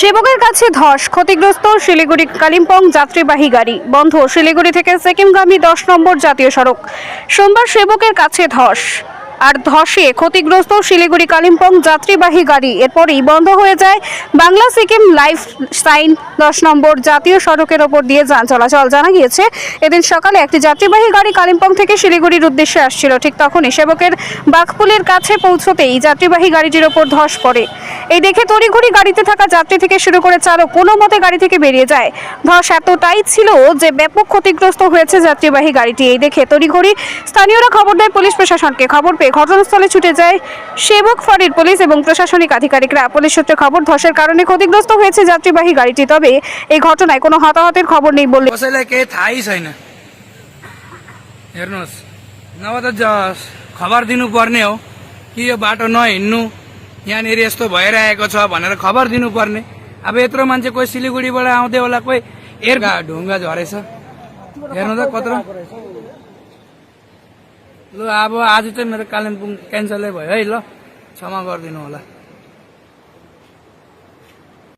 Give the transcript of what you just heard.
সেবকের কাছে ধস, ক্ষতিগ্রস্ত শিলিগুড়ি কালিম্পং যাত্রীবাহী গাড়ি, বন্ধ শিলিগুড়ি থেকে সিকিমগামী দশ নম্বর জাতীয় সড়ক। সোমবার সেবকের কাছে ধস। আর ধসে ক্ষতিগ্রস্ত শিলিগুড়ি কালিম্পং যাত্রীবাহী গাড়ি। এরপরই বন্ধ হয়ে যায় বাংলা সিকিম লাইফ সাইন দশ নম্বর জাতীয় সড়কের ওপর দিয়ে যান চলাচল। জানা গিয়েছে, এদিন সকালে একটি যাত্রীবাহী গাড়ি কালিম্পং থেকে শিলিগুড়ির উদ্দেশ্যে আসছিল। ঠিক তখনই সেবকের বাঘপুলের কাছে পৌঁছতেই যাত্রীবাহী গাড়িটির ওপর ধস পড়ে। এই দেখে তড়িঘড়ি গাড়িতে থাকা যাত্রী থেকে শুরু করে চালক কোনো মতে গাড়ি থেকে বেরিয়ে যায়। ধস এতটাই ছিল যে ব্যাপক ক্ষতিগ্রস্ত হয়েছে যাত্রীবাহী গাড়িটি। এই দেখে তড়িঘড়ি স্থানীয়রা খবর দেয়, পুলিশ প্রশাসনকে খবর পেয়ে ঘটনাস্থলে ছুটে যায় সেবক ফাঁড়ির পুলিশ এবং প্রশাসনিক আধিকারিকরা পুলিশ সূত্রে খবর ধসের কারণে ক্ষতিগ্রস্ত হয়েছে যাত্রীবাহী গাড়িটি তবে এই ঘটনায় কোনো হতাহতের খবর নেই বললে कसैलाई केही थाहै छैन हेर्नुहोस् नभए त ज- खबर दिनुपर्ने हो कि यो बाटो नहिँड्नु यहाँनिर यस्तो भइरहेको छ भनेर खबर दिनुपर्ने अब यत्रो मान्छे कोही सिलगढीबाट आउँदै होला कोही एयर ढुङ्गा झरेछ हेर्नु त कत्रो ल अब आज चाहिँ मेरो कालिम्पोङ क्यान्सलै भयो है ल क्षमा गरिदिनु होला।